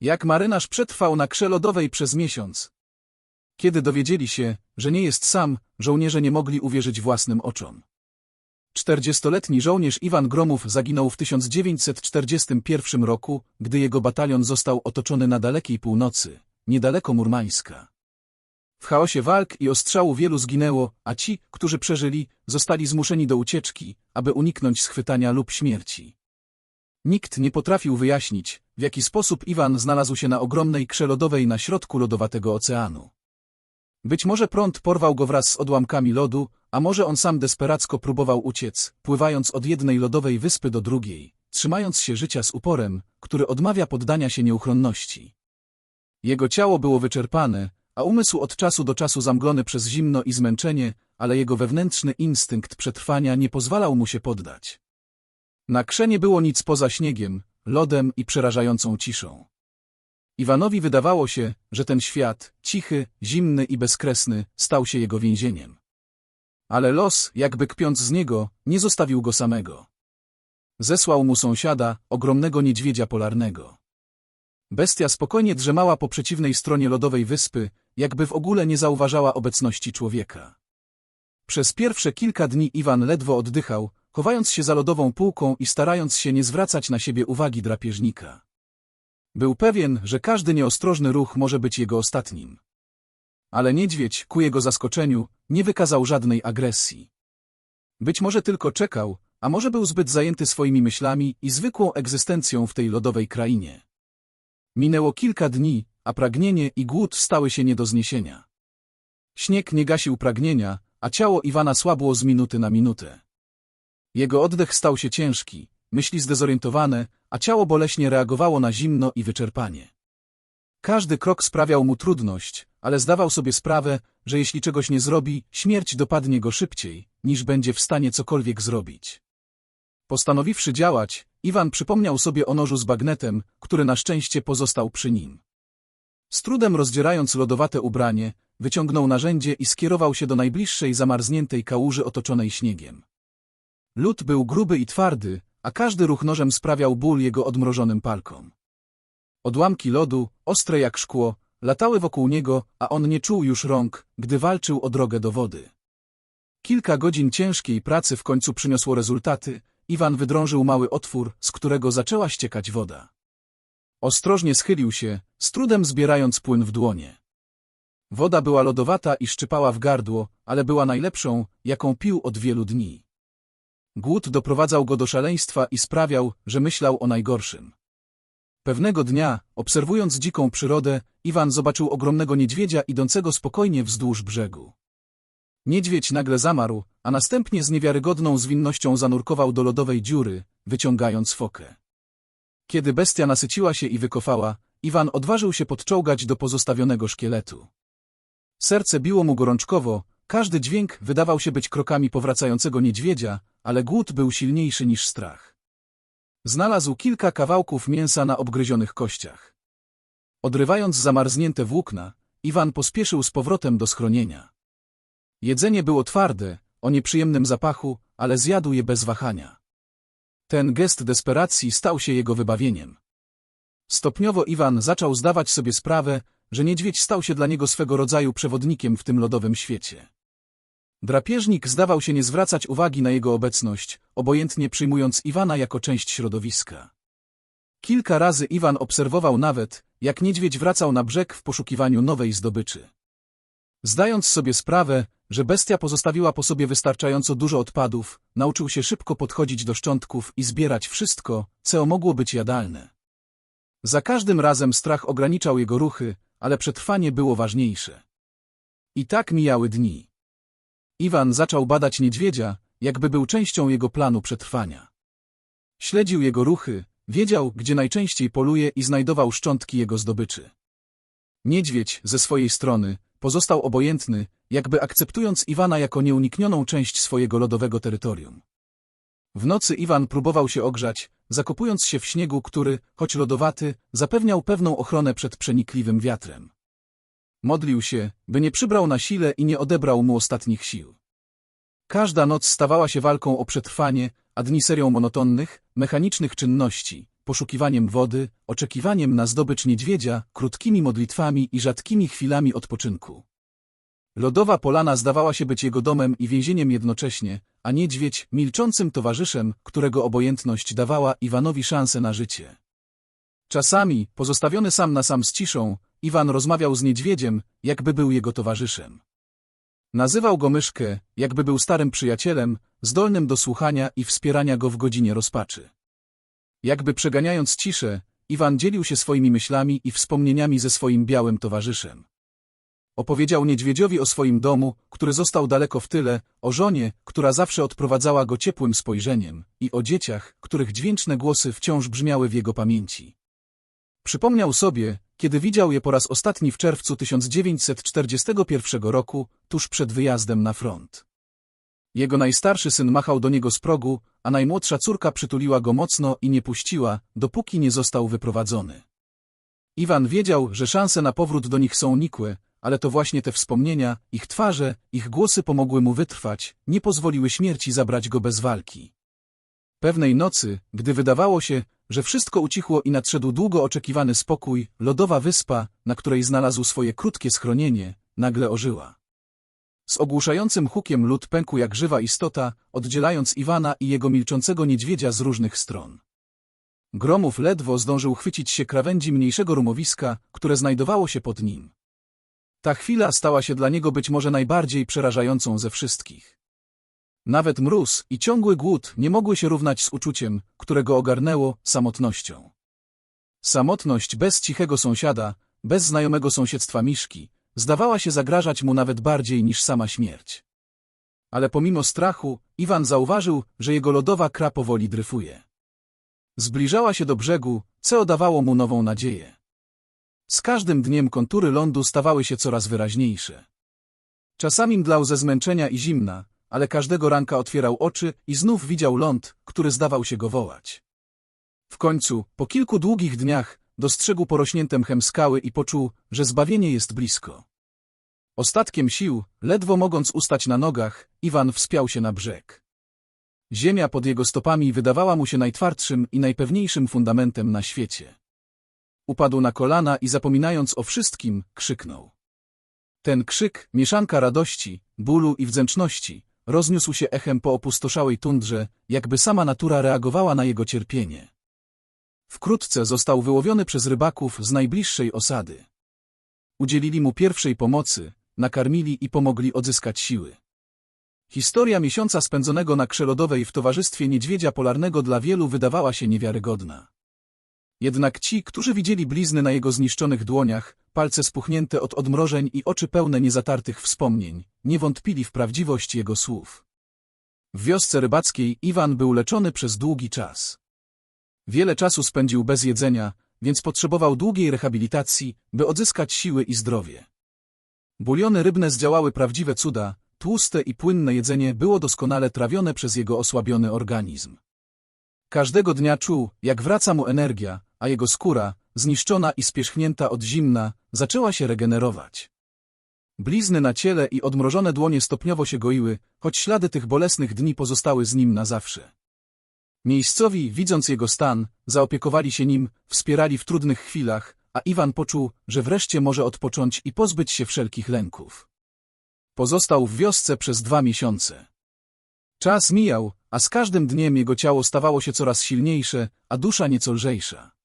Jak marynarz przetrwał na krze lodowej przez miesiąc. Kiedy dowiedzieli się, że nie jest sam, żołnierze nie mogli uwierzyć własnym oczom. Czterdziestoletni żołnierz Iwan Gromów zaginął w 1941 roku, gdy jego batalion został otoczony na dalekiej północy, niedaleko Murmańska. W chaosie walk i ostrzału wielu zginęło, a ci, którzy przeżyli, zostali zmuszeni do ucieczki, aby uniknąć schwytania lub śmierci. Nikt nie potrafił wyjaśnić, w jaki sposób Iwan znalazł się na ogromnej krze lodowej na środku lodowatego oceanu. Być może prąd porwał go wraz z odłamkami lodu, a może on sam desperacko próbował uciec, pływając od jednej lodowej wyspy do drugiej, trzymając się życia z uporem, który odmawia poddania się nieuchronności. Jego ciało było wyczerpane, a umysł od czasu do czasu zamglony przez zimno i zmęczenie, ale jego wewnętrzny instynkt przetrwania nie pozwalał mu się poddać. Na krze nie było nic poza śniegiem, lodem i przerażającą ciszą. Iwanowi wydawało się, że ten świat, cichy, zimny i bezkresny, stał się jego więzieniem. Ale los, jakby kpiąc z niego, nie zostawił go samego. Zesłał mu sąsiada, ogromnego niedźwiedzia polarnego. Bestia spokojnie drzemała po przeciwnej stronie lodowej wyspy, jakby w ogóle nie zauważała obecności człowieka. Przez pierwsze kilka dni Iwan ledwo oddychał, chowając się za lodową półką i starając się nie zwracać na siebie uwagi drapieżnika. Był pewien, że każdy nieostrożny ruch może być jego ostatnim. Ale niedźwiedź, ku jego zaskoczeniu, nie wykazał żadnej agresji. Być może tylko czekał, a może był zbyt zajęty swoimi myślami i zwykłą egzystencją w tej lodowej krainie. Minęło kilka dni, a pragnienie i głód stały się nie do zniesienia. Śnieg nie gasił pragnienia, a ciało Iwana słabło z minuty na minutę. Jego oddech stał się ciężki, myśli zdezorientowane, a ciało boleśnie reagowało na zimno i wyczerpanie. Każdy krok sprawiał mu trudność, ale zdawał sobie sprawę, że jeśli czegoś nie zrobi, śmierć dopadnie go szybciej, niż będzie w stanie cokolwiek zrobić. Postanowiwszy działać, Iwan przypomniał sobie o nożu z bagnetem, który na szczęście pozostał przy nim. Z trudem rozdzierając lodowate ubranie, wyciągnął narzędzie i skierował się do najbliższej zamarzniętej kałuży otoczonej śniegiem. Lód był gruby i twardy, a każdy ruch nożem sprawiał ból jego odmrożonym palkom. Odłamki lodu, ostre jak szkło, latały wokół niego, a on nie czuł już rąk, gdy walczył o drogę do wody. Kilka godzin ciężkiej pracy w końcu przyniosło rezultaty, Iwan wydrążył mały otwór, z którego zaczęła ściekać woda. Ostrożnie schylił się, z trudem zbierając płyn w dłonie. Woda była lodowata i szczypała w gardło, ale była najlepszą, jaką pił od wielu dni. Głód doprowadzał go do szaleństwa i sprawiał, że myślał o najgorszym. Pewnego dnia, obserwując dziką przyrodę, Iwan zobaczył ogromnego niedźwiedzia idącego spokojnie wzdłuż brzegu. Niedźwiedź nagle zamarł, a następnie z niewiarygodną zwinnością zanurkował do lodowej dziury, wyciągając fokę. Kiedy bestia nasyciła się i wykofała, Iwan odważył się podczołgać do pozostawionego szkieletu. Serce biło mu gorączkowo, każdy dźwięk wydawał się być krokami powracającego niedźwiedzia, ale głód był silniejszy niż strach. Znalazł kilka kawałków mięsa na obgryzionych kościach. Odrywając zamarznięte włókna, Iwan pospieszył z powrotem do schronienia. Jedzenie było twarde, o nieprzyjemnym zapachu, ale zjadł je bez wahania. Ten gest desperacji stał się jego wybawieniem. Stopniowo Iwan zaczął zdawać sobie sprawę, że niedźwiedź stał się dla niego swego rodzaju przewodnikiem w tym lodowym świecie. Drapieżnik zdawał się nie zwracać uwagi na jego obecność, obojętnie przyjmując Iwana jako część środowiska. Kilka razy Iwan obserwował nawet, jak niedźwiedź wracał na brzeg w poszukiwaniu nowej zdobyczy. Zdając sobie sprawę, że bestia pozostawiła po sobie wystarczająco dużo odpadów, nauczył się szybko podchodzić do szczątków i zbierać wszystko, co mogło być jadalne. Za każdym razem strach ograniczał jego ruchy, ale przetrwanie było ważniejsze. I tak mijały dni. Iwan zaczął badać niedźwiedzia, jakby był częścią jego planu przetrwania. Śledził jego ruchy, wiedział, gdzie najczęściej poluje i znajdował szczątki jego zdobyczy. Niedźwiedź, ze swojej strony, pozostał obojętny, jakby akceptując Iwana jako nieuniknioną część swojego lodowego terytorium. W nocy Iwan próbował się ogrzać, zakopując się w śniegu, który, choć lodowaty, zapewniał pewną ochronę przed przenikliwym wiatrem. Modlił się, by nie przybrał na sile i nie odebrał mu ostatnich sił. Każda noc stawała się walką o przetrwanie, a dni serią monotonnych, mechanicznych czynności, poszukiwaniem wody, oczekiwaniem na zdobycz niedźwiedzia, krótkimi modlitwami i rzadkimi chwilami odpoczynku. Lodowa polana zdawała się być jego domem i więzieniem jednocześnie, a niedźwiedź milczącym towarzyszem, którego obojętność dawała Iwanowi szansę na życie. Czasami, pozostawiony sam na sam z ciszą, Iwan rozmawiał z niedźwiedziem, jakby był jego towarzyszem. Nazywał go myszkę, jakby był starym przyjacielem, zdolnym do słuchania i wspierania go w godzinie rozpaczy. Jakby przeganiając ciszę, Iwan dzielił się swoimi myślami i wspomnieniami ze swoim białym towarzyszem. Opowiedział niedźwiedziowi o swoim domu, który został daleko w tyle, o żonie, która zawsze odprowadzała go ciepłym spojrzeniem, i o dzieciach, których dźwięczne głosy wciąż brzmiały w jego pamięci. Przypomniał sobie, kiedy widział je po raz ostatni w czerwcu 1941 roku, tuż przed wyjazdem na front. Jego najstarszy syn machał do niego z progu, a najmłodsza córka przytuliła go mocno i nie puściła, dopóki nie został wyprowadzony. Iwan wiedział, że szanse na powrót do nich są nikłe, ale to właśnie te wspomnienia, ich twarze, ich głosy pomogły mu wytrwać, nie pozwoliły śmierci zabrać go bez walki. Pewnej nocy, gdy wydawało się, że wszystko ucichło i nadszedł długo oczekiwany spokój, lodowa wyspa, na której znalazł swoje krótkie schronienie, nagle ożyła. Z ogłuszającym hukiem lód pękł jak żywa istota, oddzielając Iwana i jego milczącego niedźwiedzia z różnych stron. Gromów ledwo zdążył chwycić się krawędzi mniejszego rumowiska, które znajdowało się pod nim. Ta chwila stała się dla niego być może najbardziej przerażającą ze wszystkich. Nawet mróz i ciągły głód nie mogły się równać z uczuciem, którego ogarnęło samotnością. Samotność bez cichego sąsiada, bez znajomego sąsiedztwa Miszki, zdawała się zagrażać mu nawet bardziej niż sama śmierć. Ale pomimo strachu, Iwan zauważył, że jego lodowa kra powoli dryfuje. Zbliżała się do brzegu, co dawało mu nową nadzieję. Z każdym dniem kontury lądu stawały się coraz wyraźniejsze. Czasami mdlał ze zmęczenia i zimna, ale każdego ranka otwierał oczy i znów widział ląd, który zdawał się go wołać. W końcu, po kilku długich dniach, dostrzegł porośnięte mchem skały i poczuł, że zbawienie jest blisko. Ostatkiem sił, ledwo mogąc ustać na nogach, Iwan wspiął się na brzeg. Ziemia pod jego stopami wydawała mu się najtwardszym i najpewniejszym fundamentem na świecie. Upadł na kolana i zapominając o wszystkim, krzyknął. Ten krzyk, mieszanka radości, bólu i wdzięczności, rozniósł się echem po opustoszałej tundrze, jakby sama natura reagowała na jego cierpienie. Wkrótce został wyłowiony przez rybaków z najbliższej osady. Udzielili mu pierwszej pomocy, nakarmili i pomogli odzyskać siły. Historia miesiąca spędzonego na krzelodowej w towarzystwie niedźwiedzia polarnego dla wielu wydawała się niewiarygodna. Jednak ci, którzy widzieli blizny na jego zniszczonych dłoniach, palce spuchnięte od odmrożeń i oczy pełne niezatartych wspomnień, nie wątpili w prawdziwość jego słów. W wiosce rybackiej Iwan był leczony przez długi czas. Wiele czasu spędził bez jedzenia, więc potrzebował długiej rehabilitacji, by odzyskać siły i zdrowie. Buliony rybne zdziałały prawdziwe cuda, tłuste i płynne jedzenie było doskonale trawione przez jego osłabiony organizm. Każdego dnia czuł, jak wraca mu energia, a jego skóra, zniszczona i spierzchnięta od zimna, zaczęła się regenerować. Blizny na ciele i odmrożone dłonie stopniowo się goiły, choć ślady tych bolesnych dni pozostały z nim na zawsze. Miejscowi, widząc jego stan, zaopiekowali się nim, wspierali w trudnych chwilach, a Iwan poczuł, że wreszcie może odpocząć i pozbyć się wszelkich lęków. Pozostał w wiosce przez dwa miesiące. Czas mijał, a z każdym dniem jego ciało stawało się coraz silniejsze, a dusza nieco lżejsza.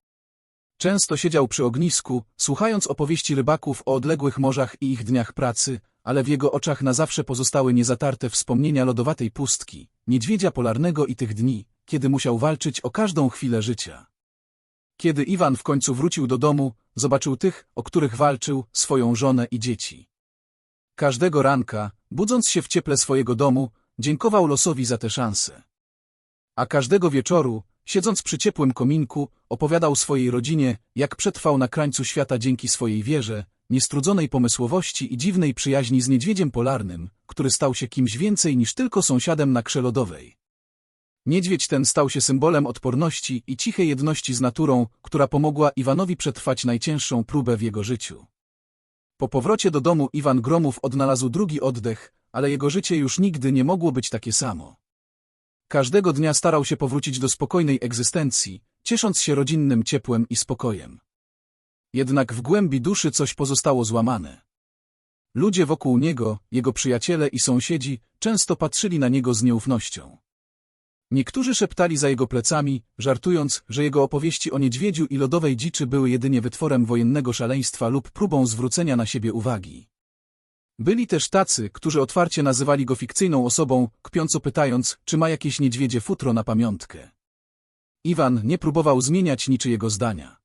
Często siedział przy ognisku, słuchając opowieści rybaków o odległych morzach i ich dniach pracy, ale w jego oczach na zawsze pozostały niezatarte wspomnienia lodowatej pustki, niedźwiedzia polarnego i tych dni, kiedy musiał walczyć o każdą chwilę życia. Kiedy Iwan w końcu wrócił do domu, zobaczył tych, o których walczył, swoją żonę i dzieci. Każdego ranka, budząc się w cieple swojego domu, dziękował losowi za tę szansę. A każdego wieczoru, siedząc przy ciepłym kominku, opowiadał swojej rodzinie, jak przetrwał na krańcu świata dzięki swojej wierze, niestrudzonej pomysłowości i dziwnej przyjaźni z niedźwiedziem polarnym, który stał się kimś więcej niż tylko sąsiadem na krzelodowej. Niedźwiedź ten stał się symbolem odporności i cichej jedności z naturą, która pomogła Iwanowi przetrwać najcięższą próbę w jego życiu. Po powrocie do domu Iwan Gromów odnalazł drugi oddech, ale jego życie już nigdy nie mogło być takie samo. Każdego dnia starał się powrócić do spokojnej egzystencji, ciesząc się rodzinnym ciepłem i spokojem. Jednak w głębi duszy coś pozostało złamane. Ludzie wokół niego, jego przyjaciele i sąsiedzi, często patrzyli na niego z nieufnością. Niektórzy szeptali za jego plecami, żartując, że jego opowieści o niedźwiedziu i lodowej dziczy były jedynie wytworem wojennego szaleństwa lub próbą zwrócenia na siebie uwagi. Byli też tacy, którzy otwarcie nazywali go fikcyjną osobą, kpiąco pytając, czy ma jakieś niedźwiedzie futro na pamiątkę. Iwan nie próbował zmieniać niczyjego zdania.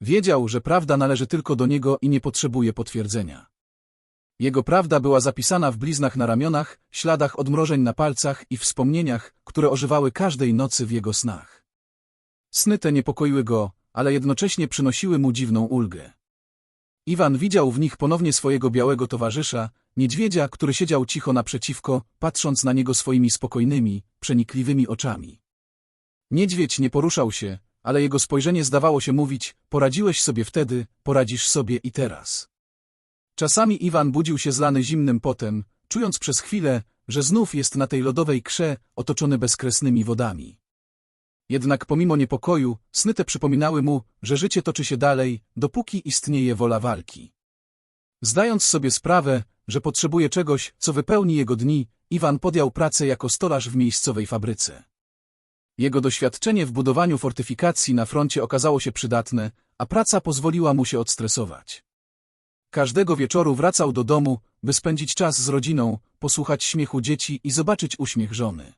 Wiedział, że prawda należy tylko do niego i nie potrzebuje potwierdzenia. Jego prawda była zapisana w bliznach na ramionach, śladach odmrożeń na palcach i wspomnieniach, które ożywały każdej nocy w jego snach. Sny te niepokoiły go, ale jednocześnie przynosiły mu dziwną ulgę. Iwan widział w nich ponownie swojego białego towarzysza, niedźwiedzia, który siedział cicho naprzeciwko, patrząc na niego swoimi spokojnymi, przenikliwymi oczami. Niedźwiedź nie poruszał się, ale jego spojrzenie zdawało się mówić, poradziłeś sobie wtedy, poradzisz sobie i teraz. Czasami Iwan budził się zlany zimnym potem, czując przez chwilę, że znów jest na tej lodowej krze, otoczony bezkresnymi wodami. Jednak pomimo niepokoju, sny te przypominały mu, że życie toczy się dalej, dopóki istnieje wola walki. Zdając sobie sprawę, że potrzebuje czegoś, co wypełni jego dni, Iwan podjął pracę jako stolarz w miejscowej fabryce. Jego doświadczenie w budowaniu fortyfikacji na froncie okazało się przydatne, a praca pozwoliła mu się odstresować. Każdego wieczoru wracał do domu, by spędzić czas z rodziną, posłuchać śmiechu dzieci i zobaczyć uśmiech żony.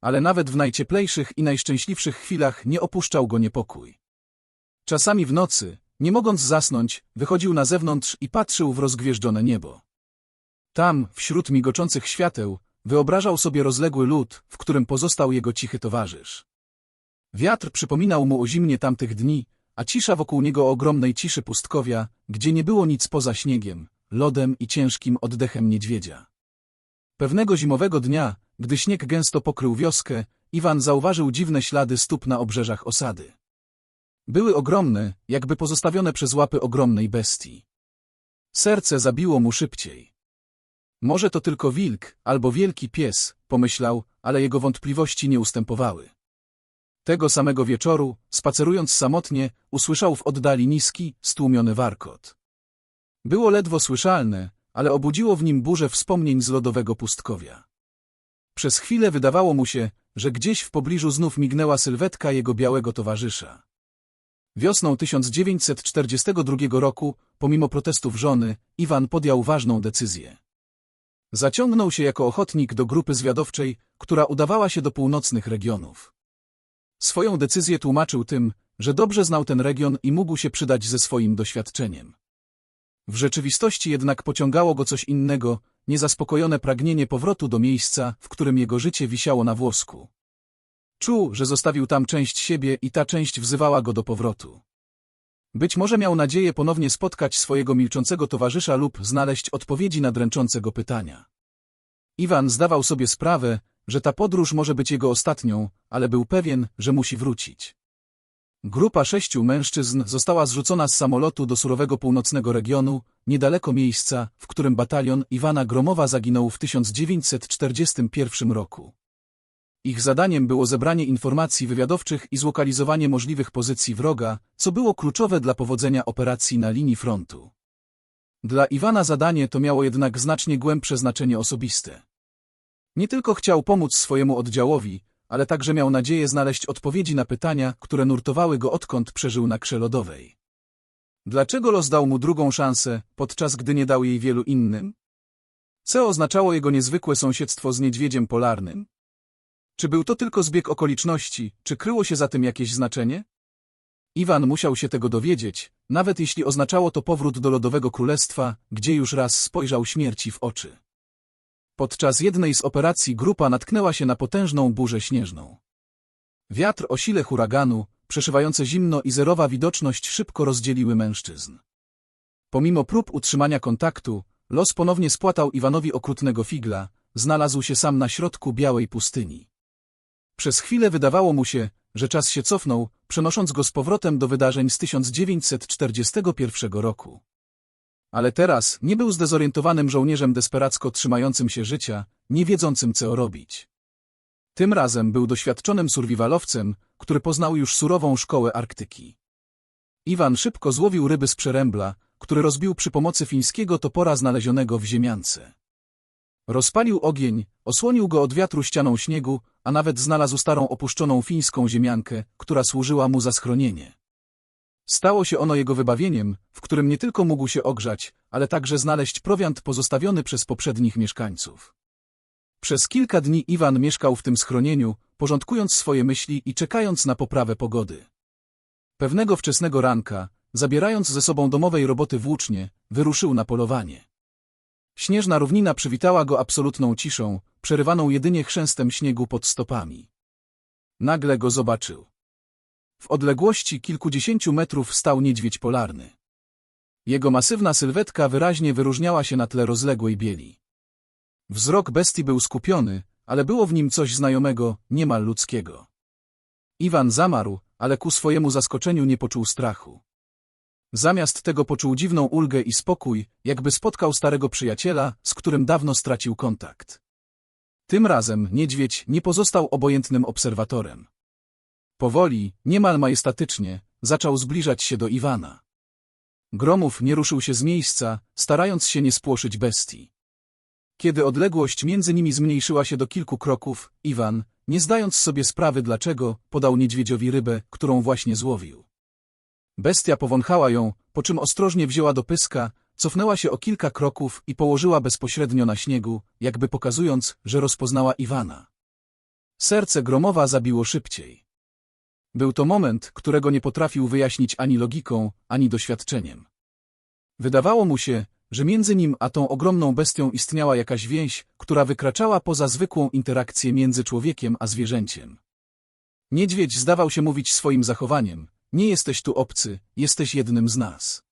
Ale nawet w najcieplejszych i najszczęśliwszych chwilach nie opuszczał go niepokój. Czasami w nocy, nie mogąc zasnąć, wychodził na zewnątrz i patrzył w rozgwieżdżone niebo. Tam, wśród migoczących świateł, wyobrażał sobie rozległy lód, w którym pozostał jego cichy towarzysz. Wiatr przypominał mu o zimnie tamtych dni, a cisza wokół niego ogromnej ciszy pustkowia, gdzie nie było nic poza śniegiem, lodem i ciężkim oddechem niedźwiedzia. Pewnego zimowego dnia, gdy śnieg gęsto pokrył wioskę, Iwan zauważył dziwne ślady stóp na obrzeżach osady. Były ogromne, jakby pozostawione przez łapy ogromnej bestii. Serce zabiło mu szybciej. Może to tylko wilk, albo wielki pies, pomyślał, ale jego wątpliwości nie ustępowały. Tego samego wieczoru, spacerując samotnie, usłyszał w oddali niski, stłumiony warkot. Było ledwo słyszalne, ale obudziło w nim burzę wspomnień z lodowego pustkowia. Przez chwilę wydawało mu się, że gdzieś w pobliżu znów mignęła sylwetka jego białego towarzysza. Wiosną 1942 roku, pomimo protestów żony, Iwan podjął ważną decyzję. Zaciągnął się jako ochotnik do grupy zwiadowczej, która udawała się do północnych regionów. Swoją decyzję tłumaczył tym, że dobrze znał ten region i mógł się przydać ze swoim doświadczeniem. W rzeczywistości jednak pociągało go coś innego, niezaspokojone pragnienie powrotu do miejsca, w którym jego życie wisiało na włosku. Czuł, że zostawił tam część siebie i ta część wzywała go do powrotu. Być może miał nadzieję ponownie spotkać swojego milczącego towarzysza lub znaleźć odpowiedzi na dręczące go pytania. Iwan zdawał sobie sprawę, że ta podróż może być jego ostatnią, ale był pewien, że musi wrócić. Grupa sześciu mężczyzn została zrzucona z samolotu do surowego północnego regionu, niedaleko miejsca, w którym batalion Iwana Gromowa zaginął w 1941 roku. Ich zadaniem było zebranie informacji wywiadowczych i zlokalizowanie możliwych pozycji wroga, co było kluczowe dla powodzenia operacji na linii frontu. Dla Iwana zadanie to miało jednak znacznie głębsze znaczenie osobiste. Nie tylko chciał pomóc swojemu oddziałowi, ale także miał nadzieję znaleźć odpowiedzi na pytania, które nurtowały go odkąd przeżył na krze lodowej. Dlaczego los dał mu drugą szansę, podczas gdy nie dał jej wielu innym? Co oznaczało jego niezwykłe sąsiedztwo z niedźwiedziem polarnym? Czy był to tylko zbieg okoliczności, czy kryło się za tym jakieś znaczenie? Iwan musiał się tego dowiedzieć, nawet jeśli oznaczało to powrót do Lodowego Królestwa, gdzie już raz spojrzał śmierci w oczy. Podczas jednej z operacji grupa natknęła się na potężną burzę śnieżną. Wiatr o sile huraganu, przeszywające zimno i zerowa widoczność szybko rozdzieliły mężczyzn. Pomimo prób utrzymania kontaktu, los ponownie spłatał Iwanowi okrutnego figla, znalazł się sam na środku białej pustyni. Przez chwilę wydawało mu się, że czas się cofnął, przenosząc go z powrotem do wydarzeń z 1941 roku. Ale teraz nie był zdezorientowanym żołnierzem desperacko trzymającym się życia, nie wiedzącym co robić. Tym razem był doświadczonym survivalowcem, który poznał już surową szkołę Arktyki. Iwan szybko złowił ryby z przerębla, który rozbił przy pomocy fińskiego topora znalezionego w ziemiance. Rozpalił ogień, osłonił go od wiatru ścianą śniegu, a nawet znalazł starą opuszczoną fińską ziemiankę, która służyła mu za schronienie. Stało się ono jego wybawieniem, w którym nie tylko mógł się ogrzać, ale także znaleźć prowiant pozostawiony przez poprzednich mieszkańców. Przez kilka dni Iwan mieszkał w tym schronieniu, porządkując swoje myśli i czekając na poprawę pogody. Pewnego wczesnego ranka, zabierając ze sobą domowej roboty włócznie, wyruszył na polowanie. Śnieżna równina przywitała go absolutną ciszą, przerywaną jedynie chrzęstem śniegu pod stopami. Nagle go zobaczył. W odległości kilkudziesięciu metrów stał niedźwiedź polarny. Jego masywna sylwetka wyraźnie wyróżniała się na tle rozległej bieli. Wzrok bestii był skupiony, ale było w nim coś znajomego, niemal ludzkiego. Iwan zamarł, ale ku swojemu zaskoczeniu nie poczuł strachu. Zamiast tego poczuł dziwną ulgę i spokój, jakby spotkał starego przyjaciela, z którym dawno stracił kontakt. Tym razem niedźwiedź nie pozostał obojętnym obserwatorem. Powoli, niemal majestatycznie, zaczął zbliżać się do Iwana. Gromów nie ruszył się z miejsca, starając się nie spłoszyć bestii. Kiedy odległość między nimi zmniejszyła się do kilku kroków, Iwan, nie zdając sobie sprawy dlaczego, podał niedźwiedziowi rybę, którą właśnie złowił. Bestia powąchała ją, po czym ostrożnie wzięła do pyska, cofnęła się o kilka kroków i położyła bezpośrednio na śniegu, jakby pokazując, że rozpoznała Iwana. Serce Gromowa zabiło szybciej. Był to moment, którego nie potrafił wyjaśnić ani logiką, ani doświadczeniem. Wydawało mu się, że między nim a tą ogromną bestią istniała jakaś więź, która wykraczała poza zwykłą interakcję między człowiekiem a zwierzęciem. Niedźwiedź zdawał się mówić swoim zachowaniem, nie jesteś tu obcy, jesteś jednym z nas.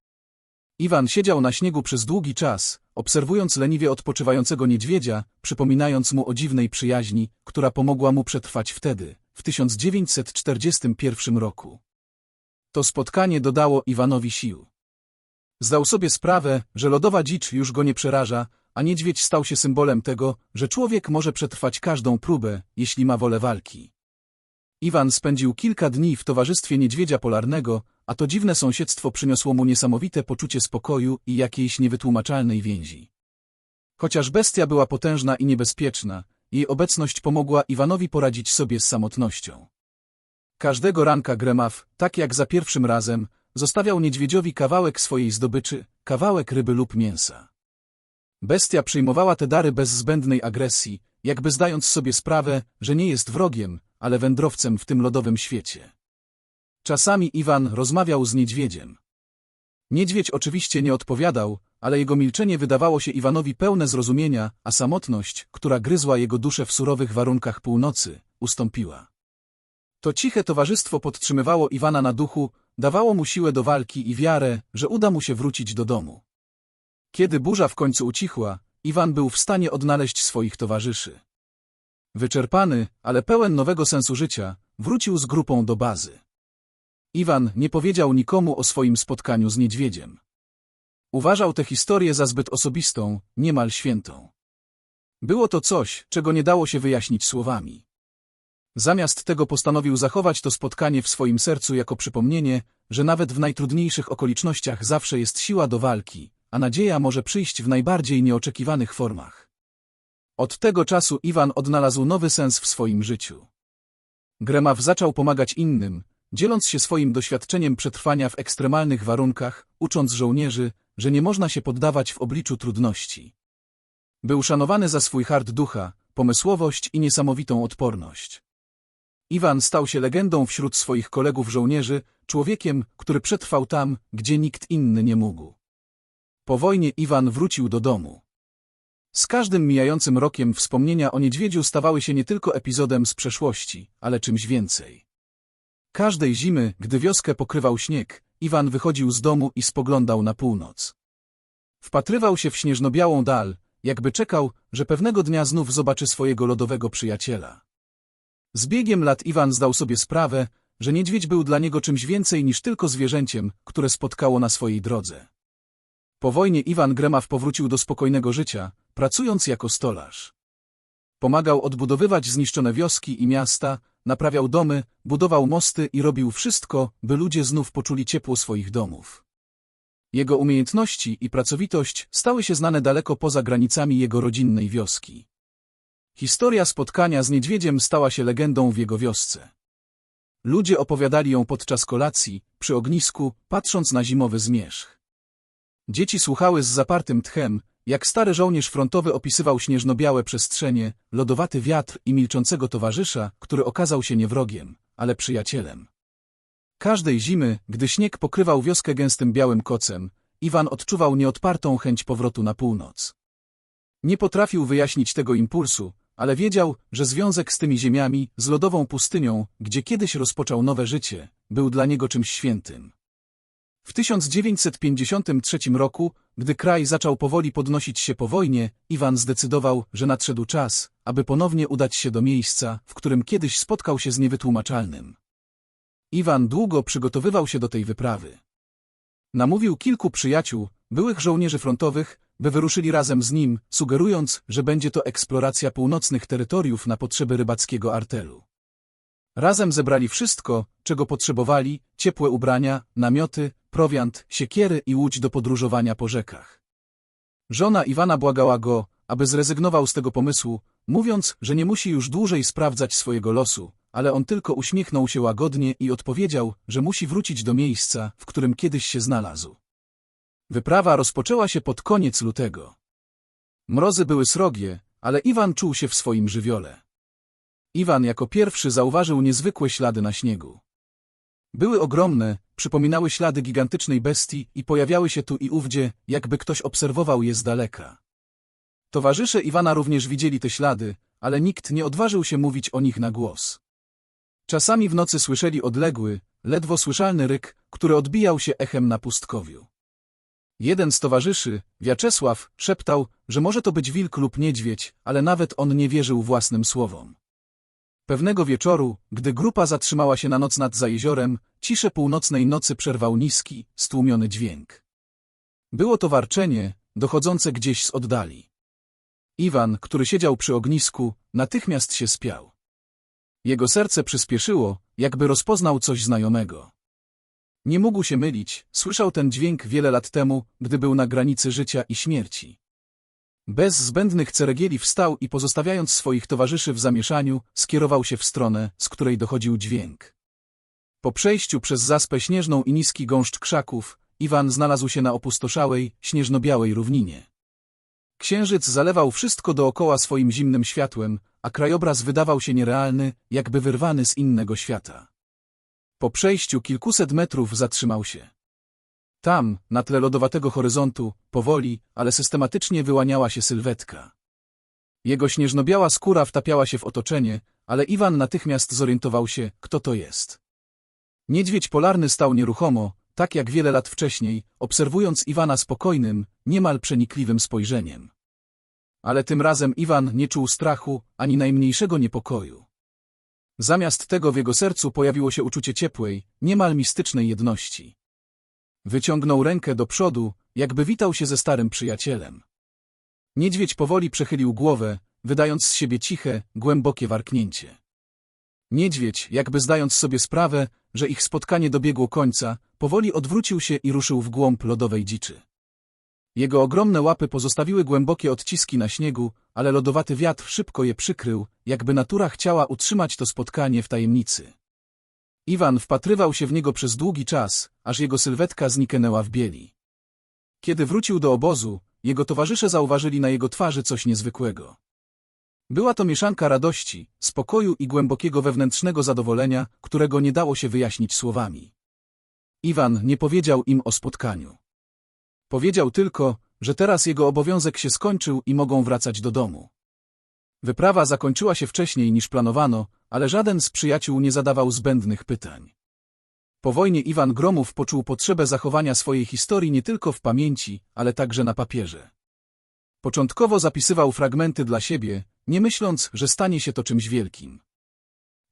Iwan siedział na śniegu przez długi czas, obserwując leniwie odpoczywającego niedźwiedzia, przypominając mu o dziwnej przyjaźni, która pomogła mu przetrwać wtedy, w 1941 roku. To spotkanie dodało Iwanowi sił. Zdał sobie sprawę, że lodowa dzicz już go nie przeraża, a niedźwiedź stał się symbolem tego, że człowiek może przetrwać każdą próbę, jeśli ma wolę walki. Iwan spędził kilka dni w towarzystwie niedźwiedzia polarnego, a to dziwne sąsiedztwo przyniosło mu niesamowite poczucie spokoju i jakiejś niewytłumaczalnej więzi. Chociaż bestia była potężna i niebezpieczna, jej obecność pomogła Iwanowi poradzić sobie z samotnością. Każdego ranka Gremaw, tak jak za pierwszym razem, zostawiał niedźwiedziowi kawałek swojej zdobyczy, kawałek ryby lub mięsa. Bestia przyjmowała te dary bez zbędnej agresji, jakby zdając sobie sprawę, że nie jest wrogiem, ale wędrowcem w tym lodowym świecie. Czasami Iwan rozmawiał z niedźwiedziem. Niedźwiedź oczywiście nie odpowiadał, ale jego milczenie wydawało się Iwanowi pełne zrozumienia, a samotność, która gryzła jego duszę w surowych warunkach północy, ustąpiła. To ciche towarzystwo podtrzymywało Iwana na duchu, dawało mu siłę do walki i wiarę, że uda mu się wrócić do domu. Kiedy burza w końcu ucichła, Iwan był w stanie odnaleźć swoich towarzyszy. Wyczerpany, ale pełen nowego sensu życia, wrócił z grupą do bazy. Iwan nie powiedział nikomu o swoim spotkaniu z niedźwiedziem. Uważał tę historię za zbyt osobistą, niemal świętą. Było to coś, czego nie dało się wyjaśnić słowami. Zamiast tego postanowił zachować to spotkanie w swoim sercu jako przypomnienie, że nawet w najtrudniejszych okolicznościach zawsze jest siła do walki, a nadzieja może przyjść w najbardziej nieoczekiwanych formach. Od tego czasu Iwan odnalazł nowy sens w swoim życiu. Gremaw zaczął pomagać innym, dzieląc się swoim doświadczeniem przetrwania w ekstremalnych warunkach, ucząc żołnierzy, że nie można się poddawać w obliczu trudności. Był szanowany za swój hart ducha, pomysłowość i niesamowitą odporność. Iwan stał się legendą wśród swoich kolegów żołnierzy, człowiekiem, który przetrwał tam, gdzie nikt inny nie mógł. Po wojnie Iwan wrócił do domu. Z każdym mijającym rokiem wspomnienia o niedźwiedziu stawały się nie tylko epizodem z przeszłości, ale czymś więcej. Każdej zimy, gdy wioskę pokrywał śnieg, Iwan wychodził z domu i spoglądał na północ. Wpatrywał się w śnieżno-białą dal, jakby czekał, że pewnego dnia znów zobaczy swojego lodowego przyjaciela. Z biegiem lat Iwan zdał sobie sprawę, że niedźwiedź był dla niego czymś więcej niż tylko zwierzęciem, które spotkało na swojej drodze. Po wojnie Iwan Gremaw powrócił do spokojnego życia, pracując jako stolarz. Pomagał odbudowywać zniszczone wioski i miasta, naprawiał domy, budował mosty i robił wszystko, by ludzie znów poczuli ciepło swoich domów. Jego umiejętności i pracowitość stały się znane daleko poza granicami jego rodzinnej wioski. Historia spotkania z niedźwiedziem stała się legendą w jego wiosce. Ludzie opowiadali ją podczas kolacji, przy ognisku, patrząc na zimowy zmierzch. Dzieci słuchały z zapartym tchem, jak stary żołnierz frontowy opisywał śnieżno-białe przestrzenie, lodowaty wiatr i milczącego towarzysza, który okazał się nie wrogiem, ale przyjacielem. Każdej zimy, gdy śnieg pokrywał wioskę gęstym białym kocem, Iwan odczuwał nieodpartą chęć powrotu na północ. Nie potrafił wyjaśnić tego impulsu, ale wiedział, że związek z tymi ziemiami, z lodową pustynią, gdzie kiedyś rozpoczął nowe życie, był dla niego czymś świętym. W 1953 roku, gdy kraj zaczął powoli podnosić się po wojnie, Iwan zdecydował, że nadszedł czas, aby ponownie udać się do miejsca, w którym kiedyś spotkał się z niewytłumaczalnym. Iwan długo przygotowywał się do tej wyprawy. Namówił kilku przyjaciół, byłych żołnierzy frontowych, by wyruszyli razem z nim, sugerując, że będzie to eksploracja północnych terytoriów na potrzeby rybackiego artelu. Razem zebrali wszystko, czego potrzebowali, ciepłe ubrania, namioty, prowiant, siekiery i łódź do podróżowania po rzekach. Żona Iwana błagała go, aby zrezygnował z tego pomysłu, mówiąc, że nie musi już dłużej sprawdzać swojego losu, ale on tylko uśmiechnął się łagodnie i odpowiedział, że musi wrócić do miejsca, w którym kiedyś się znalazł. Wyprawa rozpoczęła się pod koniec lutego. Mrozy były srogie, ale Iwan czuł się w swoim żywiole. Iwan jako pierwszy zauważył niezwykłe ślady na śniegu. Były ogromne, przypominały ślady gigantycznej bestii i pojawiały się tu i ówdzie, jakby ktoś obserwował je z daleka. Towarzysze Iwana również widzieli te ślady, ale nikt nie odważył się mówić o nich na głos. Czasami w nocy słyszeli odległy, ledwo słyszalny ryk, który odbijał się echem na pustkowiu. Jeden z towarzyszy, Wiaczesław, szeptał, że może to być wilk lub niedźwiedź, ale nawet on nie wierzył własnym słowom. Pewnego wieczoru, gdy grupa zatrzymała się na noc nad zajeziorem, ciszę północnej nocy przerwał niski, stłumiony dźwięk. Było to warczenie, dochodzące gdzieś z oddali. Iwan, który siedział przy ognisku, natychmiast się spiał. Jego serce przyspieszyło, jakby rozpoznał coś znajomego. Nie mógł się mylić, słyszał ten dźwięk wiele lat temu, gdy był na granicy życia i śmierci. Bez zbędnych ceregieli wstał i pozostawiając swoich towarzyszy w zamieszaniu, skierował się w stronę, z której dochodził dźwięk. Po przejściu przez zaspę śnieżną i niski gąszcz krzaków, Iwan znalazł się na opustoszałej, śnieżno-białej równinie. Księżyc zalewał wszystko dookoła swoim zimnym światłem, a krajobraz wydawał się nierealny, jakby wyrwany z innego świata. Po przejściu kilkuset metrów zatrzymał się. Tam, na tle lodowatego horyzontu, powoli, ale systematycznie wyłaniała się sylwetka. Jego śnieżno-biała skóra wtapiała się w otoczenie, ale Iwan natychmiast zorientował się, kto to jest. Niedźwiedź polarny stał nieruchomo, tak jak wiele lat wcześniej, obserwując Iwana spokojnym, niemal przenikliwym spojrzeniem. Ale tym razem Iwan nie czuł strachu, ani najmniejszego niepokoju. Zamiast tego w jego sercu pojawiło się uczucie ciepłej, niemal mistycznej jedności. Wyciągnął rękę do przodu, jakby witał się ze starym przyjacielem. Niedźwiedź powoli przechylił głowę, wydając z siebie ciche, głębokie warknięcie. Niedźwiedź, jakby zdając sobie sprawę, że ich spotkanie dobiegło końca, powoli odwrócił się i ruszył w głąb lodowej dziczy. Jego ogromne łapy pozostawiły głębokie odciski na śniegu, ale lodowaty wiatr szybko je przykrył, jakby natura chciała utrzymać to spotkanie w tajemnicy. Iwan wpatrywał się w niego przez długi czas, aż jego sylwetka zniknęła w bieli. Kiedy wrócił do obozu, jego towarzysze zauważyli na jego twarzy coś niezwykłego. Była to mieszanka radości, spokoju i głębokiego wewnętrznego zadowolenia, którego nie dało się wyjaśnić słowami. Iwan nie powiedział im o spotkaniu. Powiedział tylko, że teraz jego obowiązek się skończył i mogą wracać do domu. Wyprawa zakończyła się wcześniej niż planowano, ale żaden z przyjaciół nie zadawał zbędnych pytań. Po wojnie Iwan Gromów poczuł potrzebę zachowania swojej historii nie tylko w pamięci, ale także na papierze. Początkowo zapisywał fragmenty dla siebie, nie myśląc, że stanie się to czymś wielkim.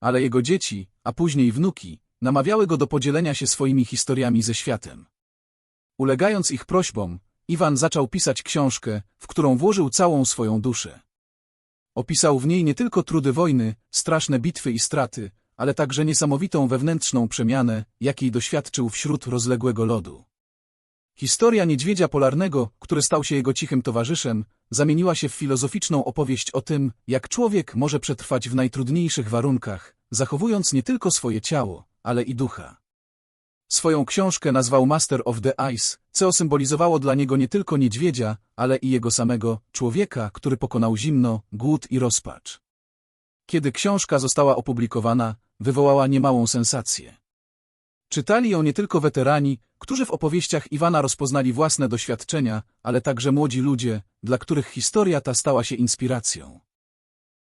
Ale jego dzieci, a później wnuki, namawiały go do podzielenia się swoimi historiami ze światem. Ulegając ich prośbom, Iwan zaczął pisać książkę, w którą włożył całą swoją duszę. Opisał w niej nie tylko trudy wojny, straszne bitwy i straty, ale także niesamowitą wewnętrzną przemianę, jakiej doświadczył wśród rozległego lodu. Historia niedźwiedzia polarnego, który stał się jego cichym towarzyszem, zamieniła się w filozoficzną opowieść o tym, jak człowiek może przetrwać w najtrudniejszych warunkach, zachowując nie tylko swoje ciało, ale i ducha. Swoją książkę nazwał Master of the Ice, co symbolizowało dla niego nie tylko niedźwiedzia, ale i jego samego, człowieka, który pokonał zimno, głód i rozpacz. Kiedy książka została opublikowana, wywołała niemałą sensację. Czytali ją nie tylko weterani, którzy w opowieściach Iwana rozpoznali własne doświadczenia, ale także młodzi ludzie, dla których historia ta stała się inspiracją.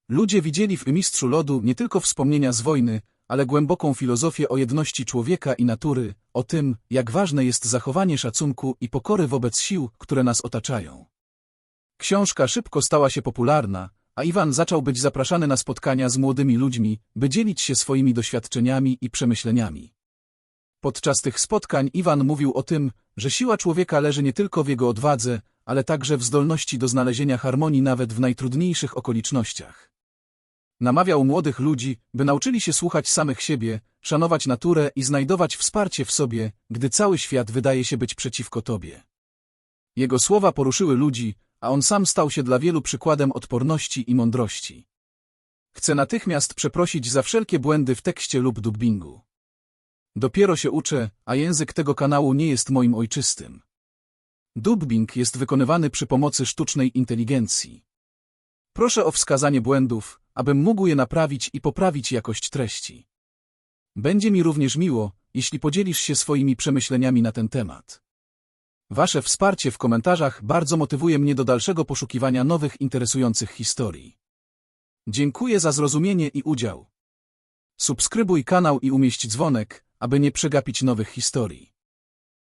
Ludzie widzieli w mistrzu lodu nie tylko wspomnienia z wojny, ale głęboką filozofię o jedności człowieka i natury, o tym, jak ważne jest zachowanie szacunku i pokory wobec sił, które nas otaczają. Książka szybko stała się popularna, a Iwan zaczął być zapraszany na spotkania z młodymi ludźmi, by dzielić się swoimi doświadczeniami i przemyśleniami. Podczas tych spotkań Iwan mówił o tym, że siła człowieka leży nie tylko w jego odwadze, ale także w zdolności do znalezienia harmonii nawet w najtrudniejszych okolicznościach. Namawiał młodych ludzi, by nauczyli się słuchać samych siebie, szanować naturę i znajdować wsparcie w sobie, gdy cały świat wydaje się być przeciwko tobie. Jego słowa poruszyły ludzi, a on sam stał się dla wielu przykładem odporności i mądrości. Chcę natychmiast przeprosić za wszelkie błędy w tekście lub dubbingu. Dopiero się uczę, a język tego kanału nie jest moim ojczystym. Dubbing jest wykonywany przy pomocy sztucznej inteligencji. Proszę o wskazanie błędów, abym mógł je naprawić i poprawić jakość treści. Będzie mi również miło, jeśli podzielisz się swoimi przemyśleniami na ten temat. Wasze wsparcie w komentarzach bardzo motywuje mnie do dalszego poszukiwania nowych interesujących historii. Dziękuję za zrozumienie i udział. Subskrybuj kanał i umieść dzwonek, aby nie przegapić nowych historii.